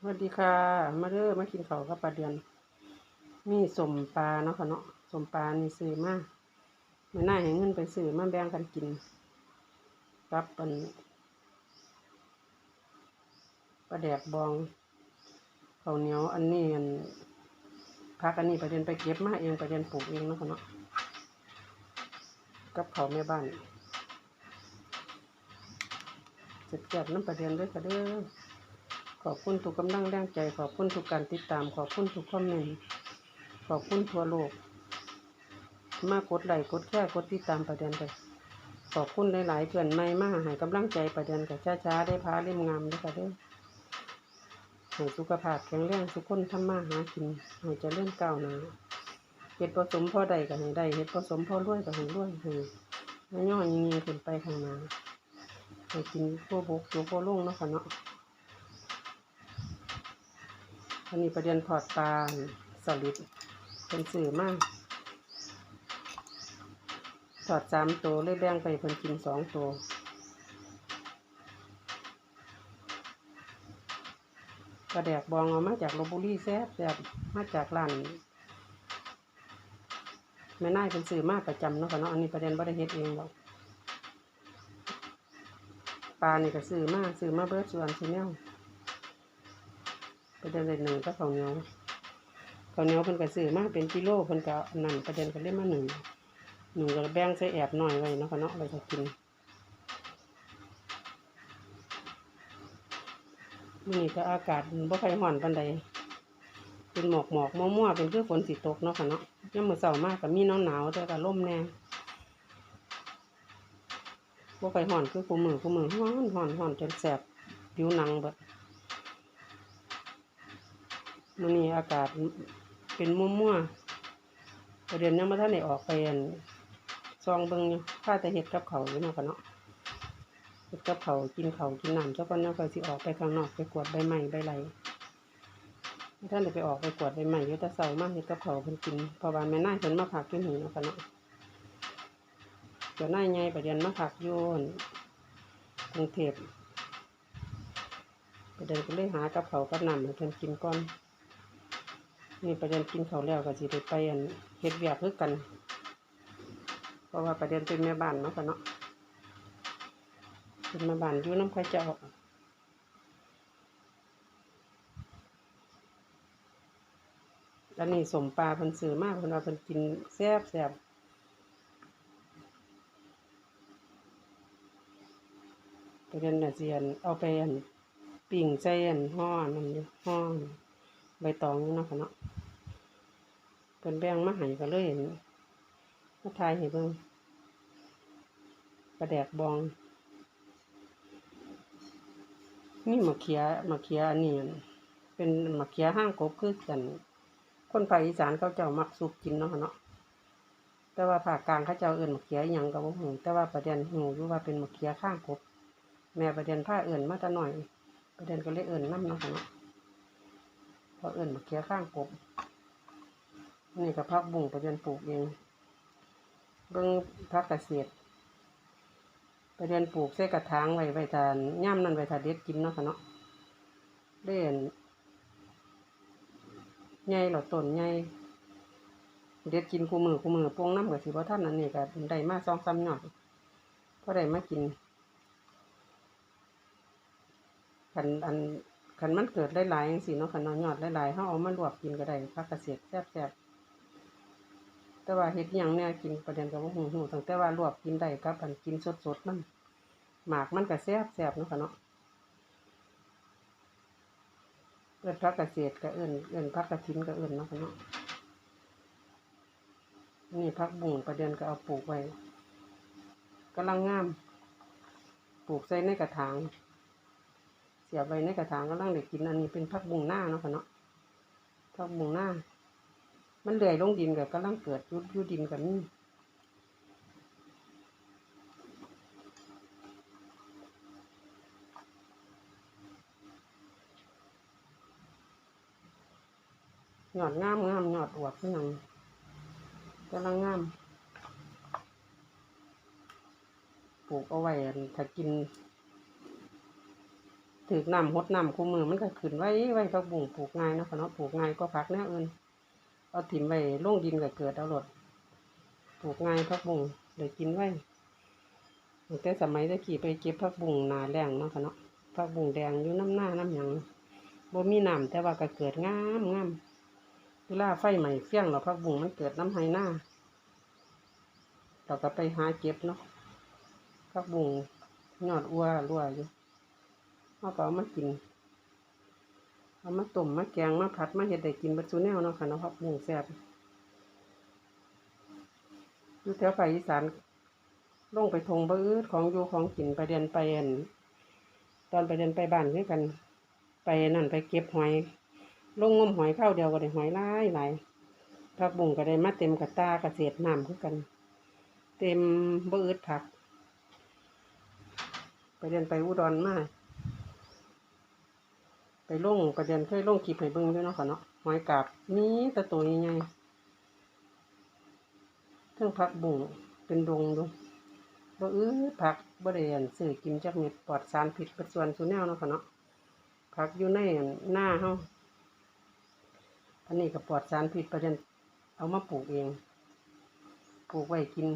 สวัสดีค่ะ มาเด้อมากินข้ากับปลาเดือน มีสมปลาเนาะค่ะเนาะสมปลานี่ซื้อมาไม่น่าให้เงินไปซื้อมาแบ่งกันกินกับเป็นปลาแดกบองข้าวเหนียวอันนี้อันพักอันนี้ประเด็นไปเก็บมาเองประเด็นปลูกเองเนาะค่ะเนาะกับเขาแม่บ้านเจ็บเจ็บน้ำประเด็นด้วยค่ะเด้อ ขอบคุณทุกกำลังแรงใจ ขอบคุณทุกการติดตาม ขอบคุณทุกคอมเมนต์ขอบคุณทั่วโลก มากดไลค์กดแค่กดติดตามประเด็นกันขอบคุณหลายๆเพื่อนใหม่มาให้กำลังใจประเด็นกับช้าๆได้พาเล่มงามด้วยค่ะเด้อให้สุขภาพแข็งแรงทุกคนทำมาหากินให้เจะเลื่อนก้าวหน้าเฮ็ดผสมพ่อใดก็ให้ได้เฮ็ดผสมพ่อรวยก็ให้รวยให้ให้ย่อยิงๆขึ้นไปข้างหน้าให้กินพวกบกตัวพวกลงเนาะค่ะเนาะ อันนี้ประเด็นพอร์ตปลาสลิดเป็นสื่อมากถอดสามตัวเลยแบ่งไปเพิ่นกินสองตัวกระแดกบองเอามาจากลบบุรีแซ่บแซบมาจากร้านแม่นายเป็นสื่อมากประจำเนาะค่ะเนาะอันนี้ประเด็นบ่ได้เฮ็ดเองหรอกปลานี่ก็ซื้อมาซื้อมาเบิร์ดส่วนซีเนล ประเด็นเลยหนึ่งก็ข้าวเหนียวข้าวเหนียวเพิ่นก็ซื้อมาเป็นกิโลเพิ่นก็นั่นประเด็นก็เลยมาหนึ่งหนึ่งก็แบ่งใส่แอบหน่อยไว้เนาะค่ะเนาะไว้จะกินนี้ก็อากาศบ่ค่อยร้อนปานใดเป็นหมอกหมอกมัวมัวๆเป็นคือฝนสิตกเนาะค่ะเนาะยามมื้อเช้ามากก็มีหนาวหนาวแต่ก็ลมแน่บ่ค่อยร้อนคือคู่มือคู่มือร้อนร้อนร้อนจนแสบผิวหนังเบิด มันนี้อากาศเป็นมั่วมั่วประเด็นยังมาท่านได้ออกไปอันซองเบิงอยู่ข้าแต่เห็ดกับเขาอยู่นาะกันเนาะเห็ดกับเขากินเขากินน้ำเจ้าก็น่าก็สิออกไปข้างนอกไปกวดใบไม้ใบไรท่านได้ไปออกไปกวดใบไม้ยู่แต่เสามากเห็ดกับเขาเพิ่นกินพราะว่าแม่น่ายเพิ่นมาผักกินหีเนาะกันเนาะเดี๋ยวนายใหญ่ประเด็นมาผักโยนกรุงเทพประเด็นก็เลยหากับเขากับน้ำเพิ่นกินก่อน นี่ประเด็นกินเขาแล้วก็สิได้ไปอันเฮ็ดเวียกคือกัน เพราะว่าประเด็นเป็นแม่บ้านเนาะกันเนาะเป็นแม่บ้านอยู่น้ำข้าเจ้าแล้วนี่สมปลาเพิ่นซื้อมากเพิ่นว่าเพิ่นกินแซ่บแซ่บประเด็นน่ะสิอันเอาไปอันปิ่งใจอันห่อนั่นอยู่ห่อใบตองอยู่เนาะค่ะเนาะ เพิ่นแบ่งมาให้ก็เลยเห็นมาทายให้เบิ่งกระแดกบองนี่มะเขียมะเขียอันนี้อั่นเป็นมะเขียห้างกบคือกัน คนภาคอีสานเขาเจ้ามักสุกกินเนาะเนาะแต่ว่าภาคกลางเขาเจ้าเอื่นมะเขียอย่างก็บ่ฮู้แต่ว่าประเด็นฮู้อยู่ว่าเป็นมะเขียข้างกบ แม่ประเด็นผ้าเอื่นมาแต่น้อย ประเด็นก็เลยเอื่นนำเนาะค่ะเนาะพราะเอื่นมะเขียข้างกบ นี่ก็พักบุ้งประเด็นปลูกเองเบิ่งพักเกษตรประเด็นปลูกใส่กระถางไว้ไว้ทานย่ำนั่นไว้ทานเด็ดกินเนาะค่ะเนาะเด่นใหญ่หลอต้นใหญ่เด็ดกินคู่มือคู่มือปวงน้ำกับสิบ่ท่านอันนี้ก็ได้มาสองสามหยอดพอได้มากินคันอันคันมันเกิดหลายๆจังซี่เนาะคันนาะยอดหลายๆเฮาเอามาลวกกินก็ได้พักเกษตรแซ่บๆ แต่ว่าเฮ็ดยังเนี่ยกินประเด็นกับว่าหูหูตั้งแต่ว่าลวกกินได้กับอันกินสดๆมันหมากมันก็แซ่บแซ่บเนาะค่ะเนาะเอิ้นพักเกษตรก็เอิ้นเอิ้นพักกระถินก็เอิ้นเนาะค่ะเนาะนี่พักบุ้งประเด็นก็เอาปลูกไว้กำลังงามปลูกใส่ในกระถางเสียบไว้ในกระถางกำลังได้กินอันนี้เป็นพักบุ้งหน้าเนาะค่ะเนาะพักบุ้งหน้า มันเลื่อยลงดินกับกำลังเกิดยุดยุดินกับนี่หยอดงามงามหยอดอวบขึ้นหนังกำลังงามปลูกเอาไว้ถ้ากินถือน้ำหดน้ำคู่มือมันก็ขึ้นไว้ไว้พักบุ้งปลูกง่ายนะค่ะเนาะปลูกง่ายก็พักแนวอื่น เอาถิ่มไว้ลงดินก็เกิดเอาหลดปลูกง่ายพักบุ้งเดี๋ยวกินไว้แต่สมัยตะกี้ไปเก็บพักบุ้งนาแรงเนาะค่ะเนาะพักบุ้งแดงอยู่น้ำหน้าน้ำหยังบ่มีน้ำแต่ว่าก็เกิดงามงามเวลาไฟใหม่เฟี้ยงเราพักบุ้งมันเกิดน้ำไหหน้าเราก็ไปหาเก็บเนาะพักบุ้งยอดอัวรัวอยู่เราก็เอามากิน เอามาต้มมาแกงมาผัดมาเห็ดได้กินบัดซูแนวเนาะค่ะเนาะพับุ้งแซ่บอยู่แถวภาคอีสานลงไปทงบืดของอยู่ของกินไปเรียนไปอันตอนไปเรียนไปบ้านคือกัน ไปนั่นไปเก็บหอย ลงงมหอยเข้าวเดียวก็ได้หอยหลายหลายผักบุ้งก็ได้มาเต็มกระตากระเศษน้ำคือกัน เต็มบ่อึดผัก ไปเรียนไปอุดรมา ไปลงไปเรียนเคยลงคลิปให้เบิ่งด้วยเนาะค่ะเนาะหอยกาบมีแต่ตัวใหญ่ๆเทั้งผักบุ้งเป็นดงดูบ่อึดผักบ่ได้อันซื้อกินจักเม็ดปลอดสารพิษเป็นส่วนสุแนวเนาะค่ะเนาะผักอยู่ในหน้าเฮาอันนี้ก็ปลอดสารพิษประเด็นเอามาปลูกเอง ปลูกไว้กิน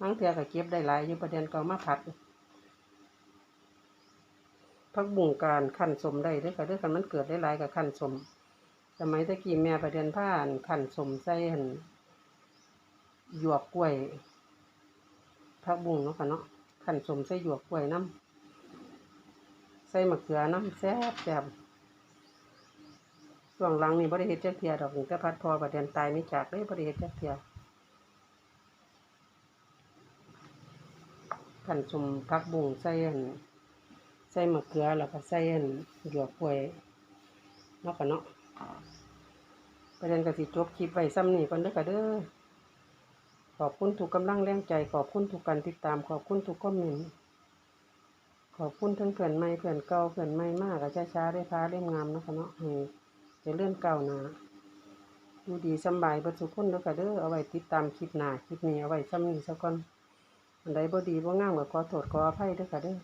บางเทื่อก็เก็บได้หลายอยู่ประเด็นก็มาผัด ผักบุ้งการขั้นสมได้เด้วยค่ะเด้วยกันมันเกิดได้หลายกับขั้นสม สมัยตะกี้แม่ประเด็นผ้านขั้นสมใส่หันหยวกกล้วยผักบุ้งเนาะค่ะเนาะขั้นสมใส่หยวกกล้วยน้ำใส่มะเขือน้ำแซ่บแซ่บช่วงหลังนี่บริเฮ็ดจักเทียดอกนี่แต่พัดพอประเด็นตายไม่จากเลยบริเฮ็ดจักเทียขันสมผักบุ้งใส่หัน ใส่มะเขือแล้วก็ใส่อันหยวกกล้วยเนาะค่ะเนาะประเด็นก็สิจบคลิปไว้ซ้ำนี้ก่อนเด้อค่ะเด้อขอบคุณทุกกำลังแรงใจ ขอบคุณทุกการติดตาม ขอบคุณทุกคอมเมนต์ขอบคุณทั้งเพื่อนใหม่เพื่อนเก่าเพื่อนใหม่มากกับช้าๆได้พาเล่มงามเนาะค่ะเนาะให้จะเลื่อนเก่าหนาดูดีสบายเบัดทุกคนเด้อค่ะเด้อเอาไว้ติดตามคลิปหน้าคลิปนี้เอาไว้ซ้ำนี้ซะก่อนอันใดบ่ดีบ่งามก็ขอโทษขออภัยเด้อค่ะเด้อ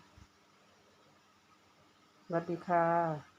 สวัสดีค่ะ